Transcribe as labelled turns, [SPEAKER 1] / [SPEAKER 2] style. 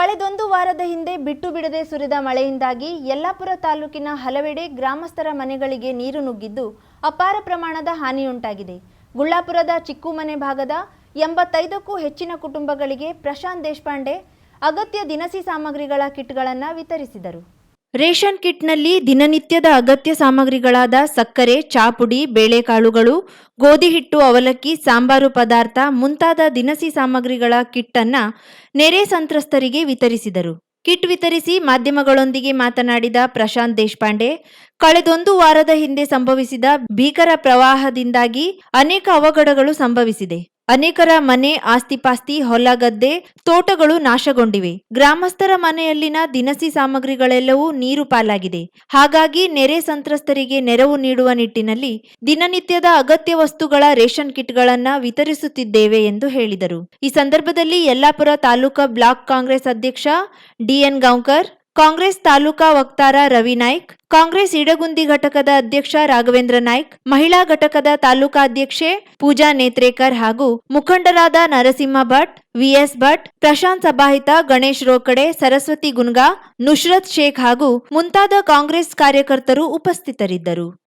[SPEAKER 1] ಕಳೆದೊಂದು ವಾರದ ಹಿಂದೆ ಬಿಟ್ಟು ಬಿಡದೆ ಸುರಿದ ಮಳೆಯಿಂದಾಗಿ ಯಲ್ಲಾಪುರ ತಾಲೂಕಿನ ಹಲವೆಡೆ ಗ್ರಾಮಸ್ಥರ ಮನೆಗಳಿಗೆ ನೀರು ನುಗ್ಗಿದ್ದು ಅಪಾರ ಪ್ರಮಾಣದ ಹಾನಿಯುಂಟಾಗಿದೆ. ಗುಳ್ಳಾಪುರದ ಚಿಕ್ಕು ಮನೆ ಭಾಗದ ಎಂಬತ್ತೈದಕ್ಕೂ ಹೆಚ್ಚಿನ ಕುಟುಂಬಗಳಿಗೆ ಪ್ರಶಾಂತ್ ದೇಶಪಾಂಡೆ ಅಗತ್ಯ ದಿನಸಿ ಸಾಮಗ್ರಿಗಳ ಕಿಟ್ಗಳನ್ನು ವಿತರಿಸಿದರು. ರೇಷನ್ ಕಿಟ್ನಲ್ಲಿ ದಿನನಿತ್ಯದ ಅಗತ್ಯ ಸಾಮಗ್ರಿಗಳಾದ ಸಕ್ಕರೆ, ಚಾಪುಡಿ, ಬೇಳೆಕಾಳುಗಳು, ಗೋಧಿ ಹಿಟ್ಟು, ಅವಲಕ್ಕಿ, ಸಾಂಬಾರು ಪದಾರ್ಥ ಮುಂತಾದ ದಿನಸಿ ಸಾಮಗ್ರಿಗಳ ಕಿಟ್ ಅನ್ನ ನೆರೆ ಸಂತ್ರಸ್ತರಿಗೆ ವಿತರಿಸಿದರು. ಕಿಟ್ ವಿತರಿಸಿ ಮಾಧ್ಯಮಗಳೊಂದಿಗೆ ಮಾತನಾಡಿದ ಪ್ರಶಾಂತ್ ದೇಶಪಾಂಡೆ, ಕಳೆದೊಂದು ವಾರದ ಹಿಂದೆ ಸಂಭವಿಸಿದ ಭೀಕರ ಪ್ರವಾಹದಿಂದಾಗಿ ಅನೇಕ ಅವಘಡಗಳು ಸಂಭವಿಸಿದೆ. ಅನೇಕರ ಮನೆ ಆಸ್ತಿಪಾಸ್ತಿ ಹೊಲ ಗದ್ದೆ ತೋಟಗಳು ನಾಶಗೊಂಡಿವೆ. ಗ್ರಾಮಸ್ಥರ ಮನೆಯಲ್ಲಿನ ದಿನಸಿ ಸಾಮಗ್ರಿಗಳೆಲ್ಲವೂ ನೀರು ಪಾಲಾಗಿದೆ. ಹಾಗಾಗಿ ನೆರೆ ಸಂತ್ರಸ್ತರಿಗೆ ನೆರವು ನೀಡುವ ನಿಟ್ಟಿನಲ್ಲಿ ದಿನನಿತ್ಯದ ಅಗತ್ಯ ವಸ್ತುಗಳ ರೇಷನ್ ಕಿಟ್ಗಳನ್ನ ವಿತರಿಸುತ್ತಿದ್ದೇವೆ ಎಂದು ಹೇಳಿದರು. ಈ ಸಂದರ್ಭದಲ್ಲಿ ಯಲ್ಲಾಪುರ ತಾಲೂಕಾ ಬ್ಲಾಕ್ ಕಾಂಗ್ರೆಸ್ ಅಧ್ಯಕ್ಷ ಡಿಎನ್ ಗೌಂಕರ್ ಕಾಂಗ್ರೆಸ್ ತಾಲೂಕಾ ವಕ್ತಾರ ರವಿ ನಾಯ್ಕ್, ಕಾಂಗ್ರೆಸ್ ಇಡಗುಂದಿ ಘಟಕದ ಅಧ್ಯಕ್ಷ ರಾಘವೇಂದ್ರ ನಾಯ್ಕ್, ಮಹಿಳಾ ಘಟಕದ ತಾಲೂಕಾ ಅಧ್ಯಕ್ಷೆ ಪೂಜಾ ನೇತ್ರೇಕರ್ ಹಾಗೂ ಮುಖಂಡರಾದ ನರಸಿಂಹ ಭಟ್, ವಿಎಸ್ ಭಟ್, ಪ್ರಶಾಂತ್ ಸಭಾಹಿತ ಗಣೇಶ್ ರೋಕಡೆ, ಸರಸ್ವತಿ ಗುನ್ಗಾ ನುಶ್ರತ್ ಶೇಖ್ ಹಾಗೂ ಮುಂತಾದ ಕಾಂಗ್ರೆಸ್ ಕಾರ್ಯಕರ್ತರು ಉಪಸ್ಥಿತರಿದ್ದರು.